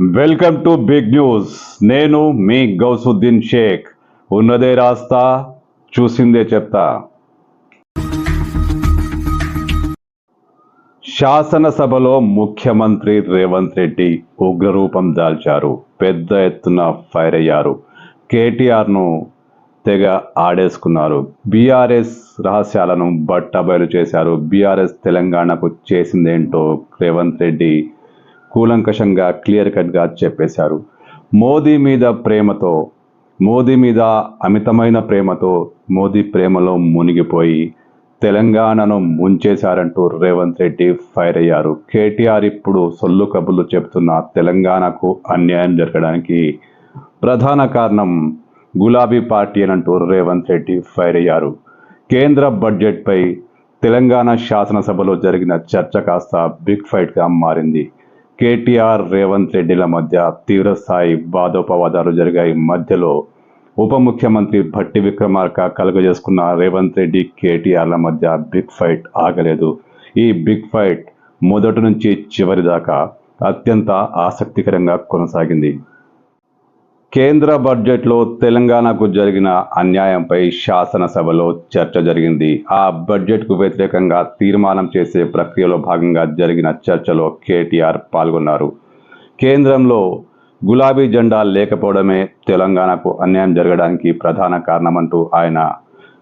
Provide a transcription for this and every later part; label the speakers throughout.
Speaker 1: Welcome to big news. నేను మీ గౌసుద్దీన్ షేక్. ఉన్నదే రాస్తా చూసిందే చెప్తా. శాసనసభలో ముఖ్యమంత్రి రేవంత్ రెడ్డి ఉగ్రరూపం దాల్చారు. పెద్ద ఎత్తున ఫైర్ అయ్యారు. కేటీఆర్ను తెగ ఆడేసుకున్నారు. బీఆర్ఎస్ రహస్యాలను బట్టబయలు చేశారు. బీఆర్ఎస్ తెలంగాణకు చేసిందేంటో రేవంత్ రెడ్డి కూలంకషంగా క్లియర్ కట్గా చెప్పేశారు. మోదీ మీద ప్రేమతో మోదీ మీద అమితమైన ప్రేమతో మోదీ ప్రేమలో మునిగిపోయి తెలంగాణను ముంచేశారంటూ రేవంత్ రెడ్డి ఫైర్ అయ్యారు. కేటీఆర్ ఇప్పుడు సొల్లు కబుర్లు చెబుతున్న తెలంగాణకు అన్యాయం జరగడానికి ప్రధాన కారణం గులాబీ పార్టీ అనంటూ రేవంత్ రెడ్డి ఫైర్ అయ్యారు. కేంద్ర బడ్జెట్పై తెలంగాణ శాసనసభలో జరిగిన చర్చ కాస్త బిగ్ ఫైట్గా మారింది. కేటీఆర్ రేవంత్ రెడ్డిల మధ్య తీవ్రస్థాయి వాదోపవాదాలు జరిగాయి. మధ్యలో ఉప ముఖ్యమంత్రి భట్టి విక్రమార్క కలుగజేసుకున్న రేవంత్ రెడ్డి కేటీఆర్ల మధ్య బిగ్ ఫైట్ ఆగలేదు. ఈ బిగ్ ఫైట్ మొదటి నుంచి చివరి దాకా అత్యంత ఆసక్తికరంగా కొనసాగింది. కేంద్ర బడ్జెట్లో తెలంగాణకు జరిగిన అన్యాయంపై శాసనసభలో చర్చ జరిగింది. ఆ బడ్జెట్కు వ్యతిరేకంగా తీర్మానం చేసే ప్రక్రియలో భాగంగా జరిగిన చర్చలో కేటీఆర్ పాల్గొన్నారు. కేంద్రంలో గులాబీ జెండా లేకపోవడమే తెలంగాణకు అన్యాయం జరగడానికి ప్రధాన కారణమంటూ ఆయన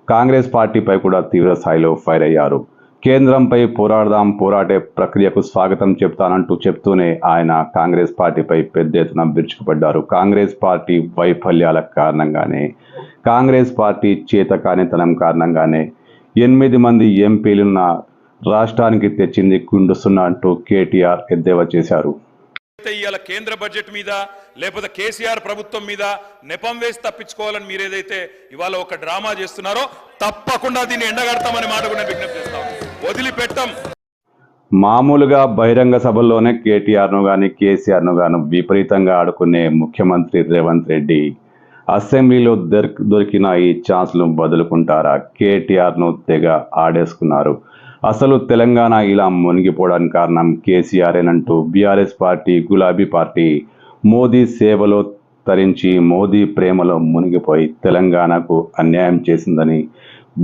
Speaker 1: కాంగ్రెస్ పార్టీపై కూడా తీవ్ర స్థాయిలో ఫైర్ అయ్యారు. కేంద్రంపై పోరాడదాం పోరాటే ప్రక్రియకు స్వాగతం చెప్తానంటూ చెప్తూనే ఆయన కాంగ్రెస్ పార్టీపై పెద్ద ఎత్తున విరుచుకుపడ్డారు. కాంగ్రెస్ పార్టీ వైఫల్యాల కారణంగానే కాంగ్రెస్ పార్టీ చేతకానితనం కారణంగానే ఎనిమిది మంది ఎంపీలున్న రాష్ట్రానికి తెచ్చింది కుండుస్తున్నా అంటూ కేటీఆర్ ఎద్దేవా చేశారు.
Speaker 2: అయితే ఇవాళ కేంద్ర బడ్జెట్ మీద లేకపోతే కేసీఆర్ ప్రభుత్వం మీద నెపం వేసి తప్పించుకోవాలని మీరు ఏదైతే ఇవాళ ఒక డ్రామా చేస్తున్నారో తప్పకుండా దీన్ని ఎండగడతామని మాట కూడా విజ్ఞప్తి చేస్తాం వదిలిపెట్టం.
Speaker 1: మామూలుగా బహిరంగ సభల్లోనే కేటీఆర్ను కానీ కేసీఆర్ను గాను విపరీతంగా ఆడుకునే ముఖ్యమంత్రి రేవంత్ రెడ్డి అసెంబ్లీలో దొరికిన ఈ ఛాన్స్ను వదులుకుంటారా కేటీఆర్ను తెగ ఆడేసుకున్నారు. అసలు తెలంగాణ ఇలా మునిగిపోవడానికి కారణం కేసీఆర్ఏనంటూ బీఆర్ఎస్ పార్టీ గులాబీ పార్టీ మోదీ సేవలో తరించి మోదీ ప్రేమలో మునిగిపోయి తెలంగాణకు అన్యాయం చేసిందని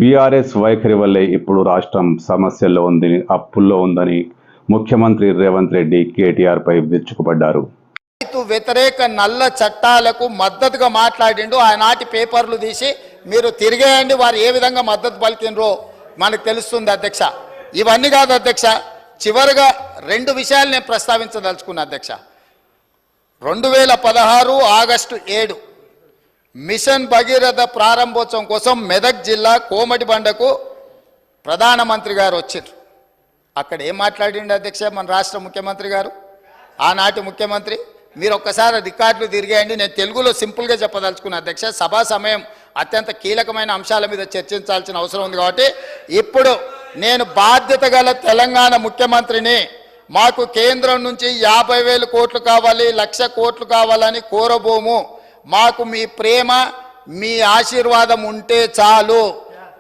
Speaker 1: బీఆర్ఎస్ వైఖరి వల్లే ఇప్పుడు రాష్ట్రం సమస్యల్లో ఉందని అప్పుల్లో ఉందని ముఖ్యమంత్రి రేవంత్ రెడ్డి కేటీఆర్ పై విరుచుకుపడ్డారు.
Speaker 3: రైతు వ్యతిరేక నల్ల చట్టాలకు మద్దతుగా మాట్లాడిండు. ఆనాటి పేపర్లు తీసి మీరు తిరిగేయండి వారు ఏ విధంగా మద్దతు పలికినరో మనకు తెలుస్తుంది అధ్యక్ష. ఇవన్నీ కాదు అధ్యక్ష చివరిగా రెండు విషయాలు నేను ప్రస్తావించదలుచుకున్నా అధ్యక్ష. రెండు వేల పదహారు ఆగస్టు ఏడు మిషన్ భగీరథ ప్రారంభోత్సవం కోసం మెదక్ జిల్లా కోమటిబండకు ప్రధానమంత్రి గారు వచ్చారు అక్కడ ఏం మాట్లాడిండు అధ్యక్ష మన రాష్ట్ర ముఖ్యమంత్రి గారు? ఆనాటి ముఖ్యమంత్రి మీరు ఒక్కసారి రికార్డులు తిరిగేయండి నేను తెలుగులో సింపుల్గా చెప్పదలుచుకున్న అధ్యక్ష సభా సమయం అత్యంత కీలకమైన అంశాల మీద చర్చించాల్సిన అవసరం ఉంది కాబట్టి ఇప్పుడు నేను బాధ్యత గల తెలంగాణ ముఖ్యమంత్రిని మాకు కేంద్రం నుంచి యాభై వేలు కోట్లు కావాలి లక్ష కోట్లు కావాలని కోరబోము. మాకు మీ ప్రేమ మీ ఆశీర్వాదం ఉంటే చాలు.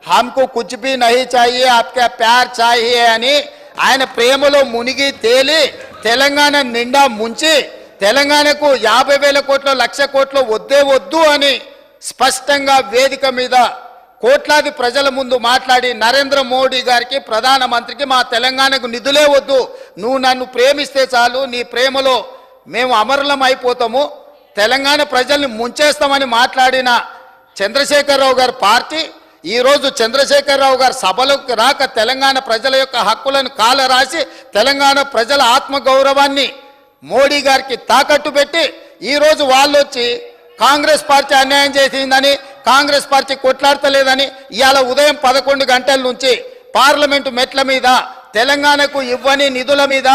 Speaker 3: హమ్కు కుచ్ భీ నహీ చాహియే ఆప్కే ప్యార్ చాయే అని ఆయన ప్రేమలో మునిగి తేలి తెలంగాణ నిండా ముంచి తెలంగాణకు యాభై వేల కోట్ల లక్ష కోట్లు వద్దే వద్దు అని స్పష్టంగా వేదిక మీద కోట్లాది ప్రజల ముందు మాట్లాడి నరేంద్ర మోడీ గారికి ప్రధానమంత్రికి మా తెలంగాణకు నిధులే వద్దు. నువ్వు నన్ను ప్రేమిస్తే చాలు నీ ప్రేమలో మేము అమరులం అయిపోతాము తెలంగాణ ప్రజల్ని ముంచేస్తామని మాట్లాడిన చంద్రశేఖరరావు గారి పార్టీ ఈరోజు చంద్రశేఖరరావు గారు సభలోకి రాక తెలంగాణ ప్రజల యొక్క హక్కులను కాల రాసి తెలంగాణ ప్రజల ఆత్మగౌరవాన్ని మోడీ గారికి తాకట్టు పెట్టి ఈరోజు వాళ్ళు వచ్చి కాంగ్రెస్ పార్టీ అన్యాయం చేసిందని కాంగ్రెస్ పార్టీ కొట్లాడతలేదని ఇవాళ ఉదయం పదకొండు గంటల నుంచి పార్లమెంటు మెట్ల మీద తెలంగాణకు ఇవ్వని నిధుల మీద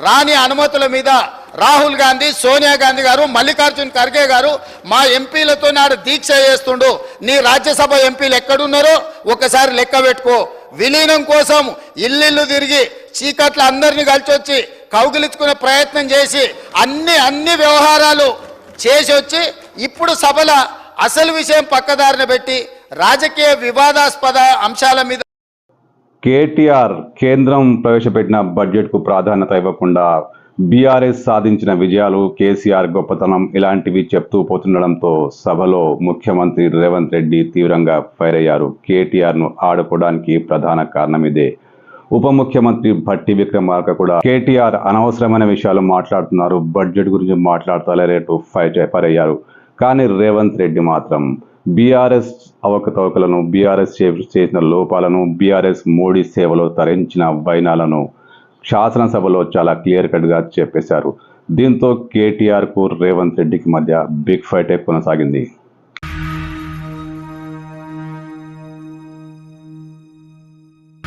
Speaker 3: రాని అనుమతుల మీద రాహుల్ గాంధీ సోనియా గాంధీ గారు మల్లికార్జున్ ఖర్గే గారు మా ఎంపీలతో నాడు దీక్ష చేస్తుండు. నీ రాజ్యసభ ఎంపీలు ఎక్కడున్నారో ఒకసారి లెక్క పెట్టుకో. విలీనం కోసం ఇల్లిల్లు తిరిగి చీకట్ల అందరినీ కలిసి వచ్చి కౌగిలించుకునే ప్రయత్నం చేసి అన్ని అన్ని వ్యవహారాలు చేసి వచ్చి ఇప్పుడు సభల అసలు విషయం పక్కదారిన పెట్టి రాజకీయ వివాదాస్పద అంశాల మీద
Speaker 1: కేటీఆర్ కేంద్రం ప్రవేశపెట్టిన బడ్జెట్కు ప్రాధాన్యత ఇవ్వకుండా బీఆర్ఎస్ సాధించిన విజయాలు కేసీఆర్ గొప్పతనం ఇలాంటివి చెప్తూ పోతుండడంతో సభలో ముఖ్యమంత్రి రేవంత్ రెడ్డి తీవ్రంగా ఫైర్ అయ్యారు. కేటీఆర్ను ఆడుకోవడానికి ప్రధాన కారణం ఇదే ఉప ముఖ్యమంత్రి భట్టి విక్రమార్క కూడా కేటీఆర్ అనవసరమైన విషయాలు మాట్లాడుతున్నారు. బడ్జెట్ గురించి మాట్లాడతారే రేటు ఫైర్ ఫైర్ అయ్యారు. కానీ రేవంత్ రెడ్డి మాత్రం బీఆర్ఎస్ అవకతవకలను బీఆర్ఎస్ చేసిన లోపాలను బీఆర్ఎస్ మోడీ సేవలో తరించిన వైనాలను శాసనసభలో చాలా క్లియర్ కట్గా చెప్పేశారు. దీంతో కేటీఆర్కు రేవంత్ రెడ్డికి మధ్య బిగ్ ఫైటే కొనసాగింది.